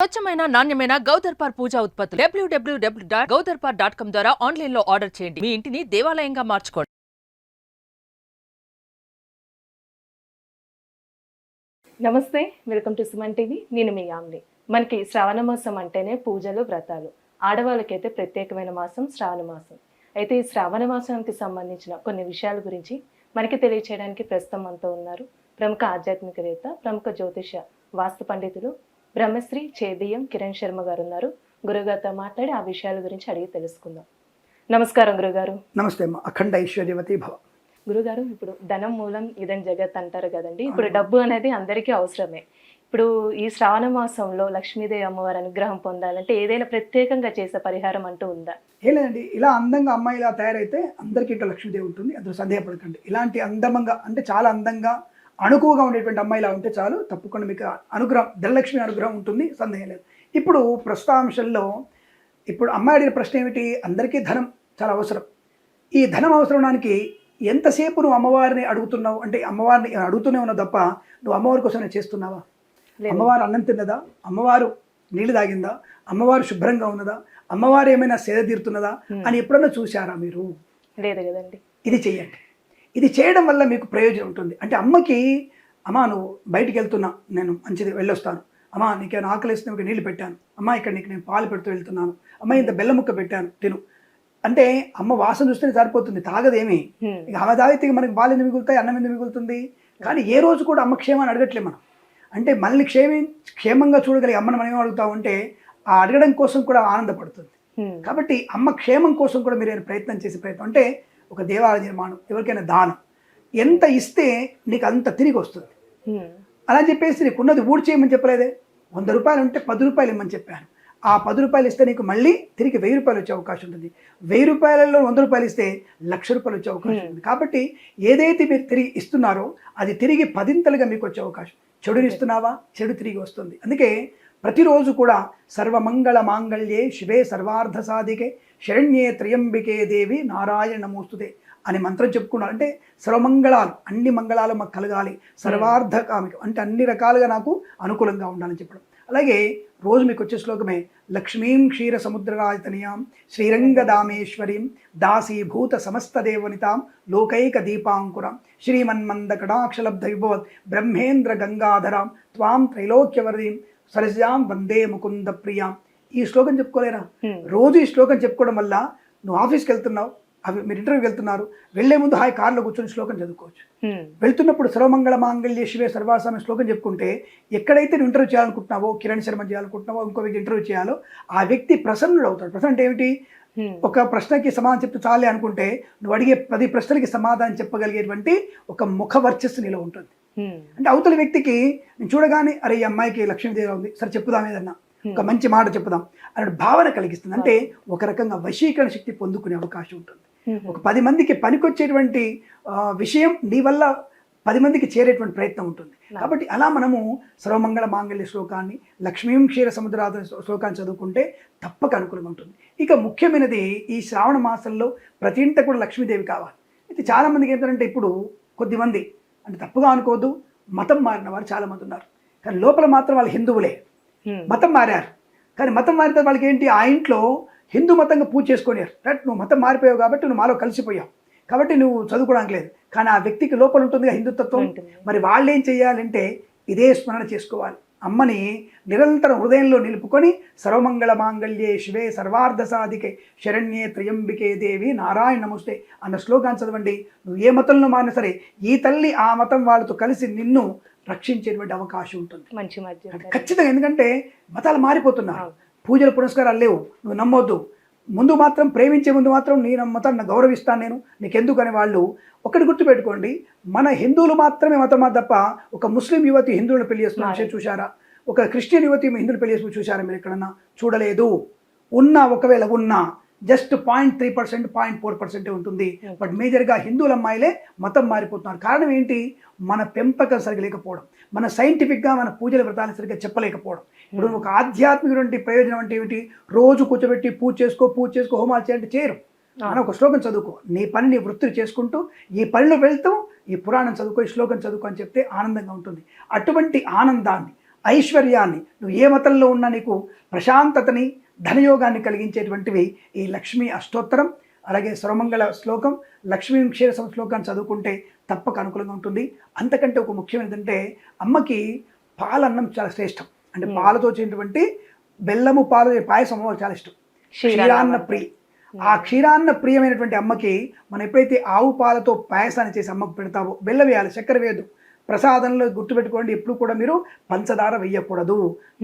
స్వచ్ఛమైన నాణ్యమైన గౌదర్పార్ పూజా ఉత్పత్తులు. డబ్ల్యూడబ్ల్యూడబ్ల్యూ డాట్ గౌదర్పార్ డాట్ కామ్ ద్వారా ఆన్లైన్లో ఆర్డర్ చేయండి. మీ ఇంటిని దేవాలయంగా మార్చుకోండి. నమస్తే వెల్కమ్ టు సుమన్ టీవీ. నేను మీ యామ్ని మనకి శ్రావణ మాసం అంటేనే పూజలు వ్రతాలు. ఆడవాళ్ళకైతే ప్రత్యేకమైన మాసం శ్రావణ మాసం. అయితే ఈ శ్రావణ మాసానికి సంబంధించిన కొన్ని విషయాల గురించి మనకి తెలియచేయడానికి ప్రస్తుతం మనతో ఉన్నారు ప్రముఖ ఆధ్యాత్మికవేత్త ప్రముఖ జ్యోతిష వాస్తు పండితులు బ్రహ్మశ్రీ చేదియం కిరణ్ శర్మ గారు ఉన్నారు గురుగారితో మాట్లాడి ఆ విషయాల గురించి అడిగి తెలుసుకుందాం. నమస్కారం గురుగారు. నమస్తే అమ్మ. అఖండ ఐశ్వర్యవతి భవ. గురుగారు ఇప్పుడు ధనం మూలం ఇదని జగత్ అంటారు కదండి. ఇప్పుడు డబ్బు అనేది అందరికీ అవసరమే. ఇప్పుడు ఈ శ్రావణ మాసంలో లక్ష్మీదేవి అమ్మవారి అనుగ్రహం పొందాలంటే ఏదైనా ప్రత్యేకంగా చేసే పరిహారం అంటూ ఉందా? ఏం లేదండి. ఇలా అందంగా అమ్మాయి ఇలా తయారైతే అందరికీ ఇంట్లో లక్ష్మీదేవి ఉంటుంది. అందులో సందేహపడకండి. ఇలాంటి అందంగా అంటే చాలా అందంగా అణుకువగా ఉండేటువంటి అమ్మాయి ఇలా ఉంటే చాలు తప్పకుండా మీకు అనుగ్రహం ధనలక్ష్మి అనుగ్రహం ఉంటుంది సందేహం లేదు. ఇప్పుడు ప్రస్తుతాంశంలో ఇప్పుడు అమ్మాయి అడిగిన ప్రశ్న ఏమిటి? అందరికీ ధనం చాలా అవసరం. ఈ ధనం అవసరానికి ఎంతసేపు నువ్వు అమ్మవారిని అడుగుతున్నావు? అంటే అమ్మవారిని అడుగుతూనే ఉన్నావు తప్ప నువ్వు అమ్మవారి కోసం నేను చేస్తున్నావా. అమ్మవారు అన్నం తిన్నదా? అమ్మవారు నీళ్ళు తాగిందా? అమ్మవారు శుభ్రంగా ఉన్నదా? అమ్మవారు ఏమైనా సేద తీరుతున్నదా? అని ఎప్పుడన్నా చూశారా మీరు? లేదు కదండి. ఇది చెయ్యండి. ఇది చేయడం వల్ల మీకు ప్రయోజనం ఉంటుంది. అంటే అమ్మకి అమ్మా నువ్వు బయటికి వెళ్తున్నా నేను మంచిది వెళ్ళొస్తాను. అమ్మా నీకేమైనా ఆకలిస్తే నీకు నీళ్ళు పెట్టాను. అమ్మా ఇక్కడ నీకు నేను పాలు పెడుతూ వెళ్తున్నాను. అమ్మ ఇంత బెల్లం ముక్క పెట్టాను తిను. అంటే అమ్మ వాసన చూస్తేనే సరిపోతుంది తాగదేమి. ఇక ఆమె తాగితే మనకి పాలు ఎందుకు మిగులుతాయి అన్నం ఎందుకు మిగులుతుంది? కానీ ఏ రోజు కూడా అమ్మ క్షేమాన్ని అడగట్లే మనం. అంటే మనల్ని క్షేమి క్షేమంగా చూడగలిగే అమ్మని మనం అడుగుతామంటే ఆ అడగడం కోసం కూడా ఆనందపడుతుంది. కాబట్టి అమ్మ క్షేమం కోసం కూడా మీరు ప్రయత్నం చేసే ప్రయత్నం. అంటే ఒక దేవాలయ నిర్మాణం ఎవరికైనా దానం. ఎంత ఇస్తే నీకు అంత తిరిగి వస్తుంది. అలా చెప్పేసి నీకు ఉన్నది ఊడి చేయమని చెప్పలేదే? వంద రూపాయలు ఉంటే పది రూపాయలు ఇమ్మని చెప్పాను. ఆ పది రూపాయలు ఇస్తే నీకు మళ్ళీ తిరిగి వెయ్యి రూపాయలు వచ్చే అవకాశం ఉంటుంది. వెయ్యి రూపాయలలో వంద రూపాయలు ఇస్తే లక్ష రూపాయలు వచ్చే అవకాశం ఉంటుంది. కాబట్టి ఏదైతే మీరు తిరిగి ఇస్తున్నారో అది తిరిగి పదింతలుగా మీకు వచ్చే అవకాశం. చెడుని ఇస్తున్నావా చెడు తిరిగి వస్తుంది. అందుకే ప్రతిరోజు కూడా సర్వమంగళ మాంగళ్యే శివే సర్వార్థ సాధికే శరణ్యే త్రయంబికే దేవి నారాయణమోస్తుదే అని మంత్రం చెప్పుకున్నారు అంటే సర్వమంగళాలు అన్ని మంగళాలు మాకు కలగాలి. సర్వార్థ కామిక అంటే అన్ని రకాలుగా నాకు అనుకూలంగా ఉండాలని చెప్పడం. అలాగే రోజు మీకు వచ్చే శ్లోకమే లక్ష్మీం క్షీర సముద్రరాజతనియాం శ్రీరంగదామేశ్వరీం దాసీభూత సమస్త దేవనితాం లోకైక దీపాంకురం శ్రీమన్మంద కడాక్షలబ్ధ విభవత్ బ్రహ్మేంద్ర గంగాధరాం త్వాం త్రైలోక్యవరీం సరసాం వందే ముకుంద ప్రియాం ఈ శ్లోకం చెప్పుకోలేరా. రోజు ఈ శ్లోకం చెప్పుకోవడం వల్ల నువ్వు ఆఫీస్కి వెళ్తున్నావు అవి మీరు ఇంటర్వ్యూకి వెళ్తున్నారు వెళ్ళే ముందు హాయి కార్లో కూర్చొని శ్లోకం చదువుకోవచ్చు. వెళ్తున్నప్పుడు సర్వమంగళ మాంగళ్య శివే సర్వాసామి శ్లోకం చెప్పుకుంటే ఎక్కడైతే నువ్వు ఇంటర్వ్యూ చేయాలనుకుంటున్నావో కిరణ్ శర్మ చేయాలనుకుంటున్నావో ఇంకో వ్యక్తి ఇంటర్వ్యూ చేయాలో ఆ వ్యక్తి ప్రసన్నుడు అవుతాడు ప్రసన్న అంటే ఏమిటి. ఒక ప్రశ్నకి సమాధానం చెప్తే చాలే అనుకుంటే నువ్వు అడిగే పది ప్రశ్నలకి సమాధానం చెప్పగలిగేటువంటి ఒక ముఖ వర్చస్సు నీలో ఉంటుంది. అంటే అవతల వ్యక్తికి నేను చూడగానే అరే ఈ అమ్మాయికి లక్ష్మీదేవి ఉంది సరే చెప్పుదాం ఏదన్నా ఒక మంచి మాట చెప్పుదాం అనే భావన కలిగిస్తుంది అంటే ఒక రకంగా వశీకరణ శక్తి పొందుకునే అవకాశం ఉంటుంది. ఒక పది మందికి పనికొచ్చేటువంటి విషయం నీ వల్ల పది మందికి చేరేటువంటి ప్రయత్నం ఉంటుంది. కాబట్టి అలా మనము సర్వమంగళ మాంగళ్య శ్లోకాన్ని లక్ష్మీం క్షీర సముద్రాధ శ్లోకాన్ని చదువుకుంటే తప్పక అనుకూలంగా ఉంటుంది. ఇక ముఖ్యమైనది ఈ శ్రావణ మాసంలో ప్రతి ఇంట కూడా లక్ష్మీదేవి కావాలి. అయితే చాలా మందికి ఏంటంటే ఇప్పుడు కొద్దిమంది అంటే తప్పుగా అనుకోవద్దు మతం మారిన వారు చాలా మంది ఉన్నారు. కానీ లోపల మాత్రం వాళ్ళు హిందువులే. మతం మారారు. కానీ మతం మారితే వాళ్ళకి ఏంటి ఆ ఇంట్లో హిందూ మతంగా పూజ చేసుకునేరు రైట్ నువ్వు మతం మారిపోయావు కాబట్టి నువ్వు మాలో కలిసిపోయావు. కాబట్టి నువ్వు చదువుకోవడానికి లేదు. కానీ ఆ వ్యక్తికి లోపల ఉంటుంది హిందుత్వం. మరి వాళ్ళు ఏం చేయాలంటే ఇదే స్మరణ చేసుకోవాలి. అమ్మని నిరంతరం హృదయంలో నిలుపుకొని సర్వమంగళ మాంగళ్యే శివే సర్వార్థ సాధికే శరణ్యే త్రయంబికే దేవి నారాయణ నమస్తే అన్న శ్లోకాన్ని చదవండి. నువ్వు ఏ మతంలో మారినా సరే ఈ తల్లి ఆ మతం వాళ్ళతో కలిసి నిన్ను రక్షించేటువంటి అవకాశం ఉంటుంది. మంచి ఖచ్చితంగా. ఎందుకంటే మతాలు మారిపోతున్నారు. పూజలు పునస్కారాలు లేవు. నువ్వు నమ్మొద్దు. ముందు మాత్రం ప్రేమించే ముందు మాత్రం నీ మతాన్ని గౌరవిస్తాను నేను. నీకెందుకు అని వాళ్ళు? ఒకటి గుర్తుపెట్టుకోండి. మన హిందువులు మాత్రమే మతమా తప్ప ఒక ముస్లిం యువతి హిందువులను పెళ్ళి చేసుకున్న విషయం చూశారా? ఒక క్రిస్టియన్ యువతి హిందువులు పెళ్ళి చేసుకుని చూశారా మీరు ఎక్కడన్నా? చూడలేదు. ఉన్నా ఒకవేళ ఉన్నా. Just point three percent point four పర్సెంటే ఉంటుంది. బట్ మేజర్గా హిందువుల అమ్మాయిలే మతం మారిపోతున్నారు. కారణం ఏంటి? మన పెంపకం సరిగ్గా లేకపోవడం. మన సైంటిఫిక్గా మన పూజల వ్రతాలను సరిగ్గా చెప్పలేకపోవడం. ఇప్పుడు ఒక ఆధ్యాత్మికటువంటి ప్రయోజనం అంటే ఏమిటి? రోజు కూర్చోబెట్టి పూజ చేసుకో పూజ చేసుకో హోమాలు చేయంటే చేయరు. మనం ఒక శ్లోకం చదువుకో. నీ పని నీ వృత్తిని చేసుకుంటూ ఈ పనిలో వెళ్తూ ఈ పురాణం చదువుకో ఈ శ్లోకం చదువుకో అని చెప్తే ఆనందంగా ఉంటుంది. అటువంటి ఆనందాన్ని ఐశ్వర్యాన్ని నువ్వు ఏ మతంలో ఉన్నా నీకు ప్రశాంతతని ధనయోగాన్ని కలిగించేటువంటివి ఈ లక్ష్మీ అష్టోత్తరం అలాగే సర్వమంగళ శ్లోకం లక్ష్మీ క్షీరసం శ్లోకాన్ని చదువుకుంటే తప్పక అనుకూలంగా ఉంటుంది. అంతకంటే ఒక ముఖ్యం ఏంటంటే అమ్మకి పాలన్నం చాలా శ్రేష్టం. అంటే. పాలతో చేసినటువంటి బెల్లము పాలు పాయసం చాలా ఇష్టం. క్షీరాన్న ప్రియ. ఆ క్షీరాన్న ప్రియమైనటువంటి అమ్మకి మనం ఎప్పుడైతే ఆవు పాలతో పాయసాన్ని చేసి అమ్మకు పెడతావో బెల్లం వేయాలి చక్కెర వేయదు ప్రసాదంలో గుర్తుపెట్టుకోండి ఎప్పుడు కూడా మీరు పంచదార వేయకూడదు.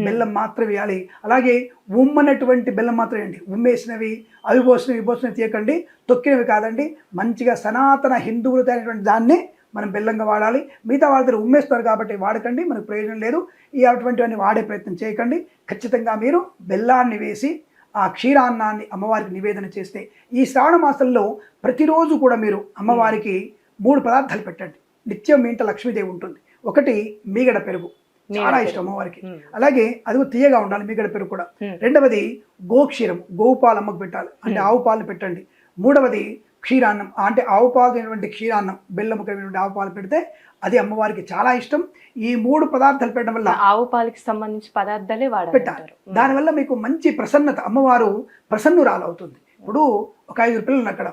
బెల్లం మాత్రం వేయాలి. అలాగే ఉమ్మనటువంటి బెల్లం మాత్రం వేయండి. ఉమ్మేసినవి అవి పోసినవి పోసినవి తీయకండి. తొక్కినవి కాదండి. మంచిగా సనాతన హిందువులు తగినటువంటి దాన్ని మనం బెల్లంగా వాడాలి. మిగతా వాళ్ళతో ఉమ్మేస్తారు కాబట్టి వాడకండి మనకు ప్రయోజనం లేదు. ఈ అటువంటివన్నీ వాడే ప్రయత్నం చేయకండి. ఖచ్చితంగా మీరు బెల్లాన్ని వేసి ఆ క్షీరాన్నాన్ని అమ్మవారికి నివేదన చేస్తే ఈ శ్రావణ మాసంలో ప్రతిరోజు కూడా మీరు అమ్మవారికి మూడు పదార్థాలు పెట్టండి. నిత్యం మీ ఇంట లక్ష్మీదేవి ఉంటుంది. ఒకటి మీగడ పెరుగు. చాలా ఇష్టం అమ్మవారికి. అలాగే అది తీయగా ఉండాలి మీగడ పెరుగు కూడా. రెండవది గోక్షీరం. గోవు పాలు అమ్మకు పెట్టాలి. అంటే ఆవు పాలు పెట్టండి. మూడవది క్షీరాన్నం. అంటే ఆవు పాలు తినటువంటి క్షీరాన్నం. బెల్లం కలిగినటువంటి ఆవు పాలు పెడితే అది అమ్మవారికి చాలా ఇష్టం. ఈ మూడు పదార్థాలు పెట్టడం వల్ల ఆవు పాలకి సంబంధించి పదార్థాలే పెట్టాలి. వాడాలంటారు దానివల్ల మీకు మంచి ప్రసన్నత. అమ్మవారు ప్రసన్నురాలు అవుతుంది ఇప్పుడు ఒక ఐదుగురు పిల్లలు అక్కడ.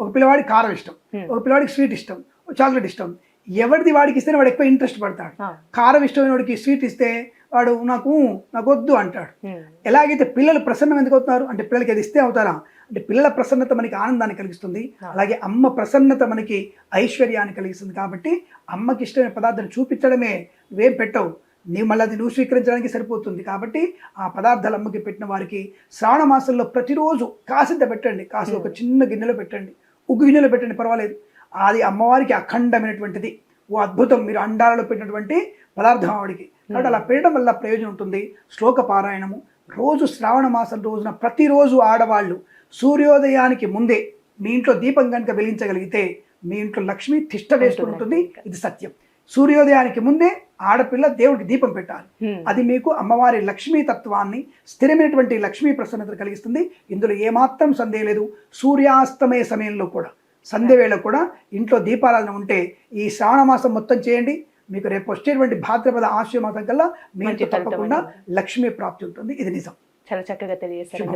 ఒక పిల్లవాడికి కారం ఇష్టం. ఒక పిల్లవాడికి స్వీట్ ఇష్టం. చాక్లెట్ ఇష్టం. ఎవరిది వాడికి ఇస్తేనే వాడు ఎక్కువ ఇంట్రెస్ట్ పడతాడు. కారం ఇష్టమైన వాడికి స్వీట్ ఇస్తే వాడు నాకు నాకు వద్దు అంటాడు. ఎలాగైతే పిల్లలు ప్రసన్నం ఎందుకు అవుతున్నారు? అంటే పిల్లలకి అది ఇస్తే అవుతారా? అంటే పిల్లల ప్రసన్నత మనకి ఆనందాన్ని కలిగిస్తుంది. అలాగే అమ్మ ప్రసన్నత మనకి ఐశ్వర్యాన్ని కలిగిస్తుంది కాబట్టి అమ్మకి ఇష్టమైన పదార్థాలు చూపించడమే నువ్వేం పెట్టవు. నీ మళ్ళీ అది నువ్వు స్వీకరించడానికి సరిపోతుంది కాబట్టి ఆ పదార్థాలు అమ్మకి పెట్టిన వారికి శ్రావణ మాసంలో ప్రతిరోజు కాసింత పెట్టండి. కాస్త ఒక చిన్న గిన్నెలో పెట్టండి. ఉగ్గు గిన్నెలో పెట్టండి పర్వాలేదు. అది అమ్మవారికి అఖండమైనటువంటిది. ఓ అద్భుతం మీరు అండాలలో పెట్టినటువంటి పదార్థం ఆవిడికి. కాబట్టి అలా పెట్టడం వల్ల ప్రయోజనం ఉంటుంది. శ్లోక పారాయణము. రోజు శ్రావణ మాసం రోజున ప్రతిరోజు ఆడవాళ్ళు సూర్యోదయానికి ముందే మీ ఇంట్లో దీపం కనుక వెలిగించగలిగితే మీ ఇంట్లో లక్ష్మి తిష్ట వేసుకుని ఉంటుంది. ఇది సత్యం. సూర్యోదయానికి ముందే ఆడపిల్ల దేవుడికి దీపం పెట్టాలి. అది మీకు అమ్మవారి లక్ష్మీ తత్వాన్ని స్థిరమైనటువంటి లక్ష్మీ ప్రసన్నత కలిగిస్తుంది. ఇందులో ఏమాత్రం సందేహం లేదు. సూర్యాస్తమయ సమయంలో కూడా. సంధ్య వేళ కూడా ఇంట్లో దీపారాధన ఉంటే ఈ శ్రావణ మాసం మొత్తం చేయండి. మీకు రేపు వచ్చేటువంటి భాద్రపద ఆశ్రయ మాసం కల్లా మీ మంచి ఇంట్లో ఫలితం తప్పకుండా. లక్ష్మీ ప్రాప్తి ఉంటుంది. ఇది నిజం. చాలా చక్కగా.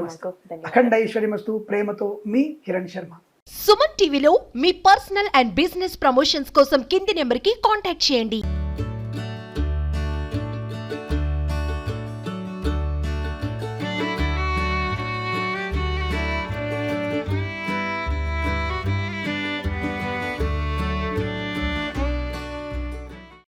మాకు. ధన్యవాదాలు. అఖండ ఐశ్వర్యమస్తు ప్రేమతో మీ కిరణ్ శర్మ. సుమన్ టీవీలో మీ పర్సనల్ అండ్ బిజినెస్ ప్రమోషన్స్ కోసం కింది నెంబర్కి కాంటాక్ట్ చేయండి.